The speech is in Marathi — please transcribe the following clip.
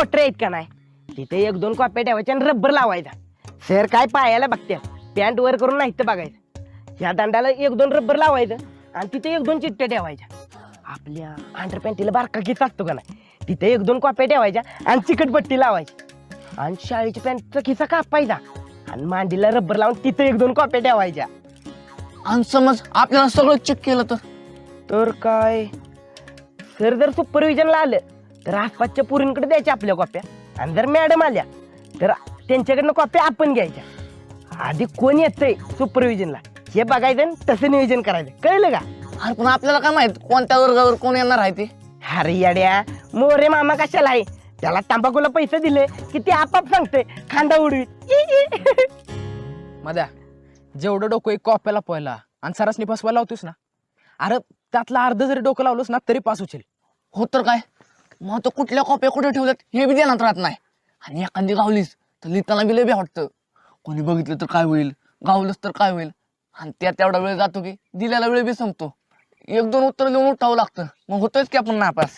कोटरे आहेत का नाही? तिथे एक दोन कॉप्या ठेवायच्या आणि रब्बर लावायचा. सर काय पायाला बघते पॅन्ट वर करून नाही तर बघायचं. ह्या दांडाला एक दोन रब्बर लावायचं आणि तिथे एक दोन चिठ्ठ्या ठेवायच्या. आपल्या अंडर पॅन्टीला बारका घेत असतो का नाही? तिथे एक दोन कॉप्या ठेवायच्या आणि चिकटपट्टी लावायची. आणि शाळेच्या पॅन्टचा खिसा कापायचा आणि मांडीला रब्बर लावून तिथे एक दोन कॉप्या ठेवायच्या. आणि समज आपल्याला सगळं चेक केलं तर? तर काय? सर जर सुपरविजनला आलं तर आसपासच्या पुरींकडे द्यायच्या आपल्या कॉप्या. आणि जर मॅडम आल्या तर त्यांच्याकडनं कॉप्या आपण घ्यायच्या. आधी कोण येतंय सुपरविजनला हे बघायचं आणि तसं नियोजन करायचं. कळलं का? अरे पण आपल्याला काय माहीत? कोणत्या वर्गावर कोण येणार आहे ते? अरे येड्या मोरे मामा कशाला आहे? त्याला तंबाखूला पैसे दिले की ते आपाप सांगते खांदा उडवीत. मध्या जेवढं डोकं एक कॉप्याला पोहायला आणि सरासनी फसवायला लावतोस ना अरे त्यातला अर्ध जरी डोकं लावलंस ना तरी पास होशील हो तर काय? मग तो कुठल्या कॉप्या कुठे ठेवल्यात हे बी ध्यानात राहत नाही. आणि एखादी गावलीस तर लिहिताना बी लय वाटतं. कोणी बघितलं तर काय होईल? गावलंच तर काय होईल? आणि त्या तेवढा वेळ जातो की दिलेला वेळ बी संपतो. एक दोन उत्तर लिहून उठावं लागतं. मग होतोच की आपण नापास.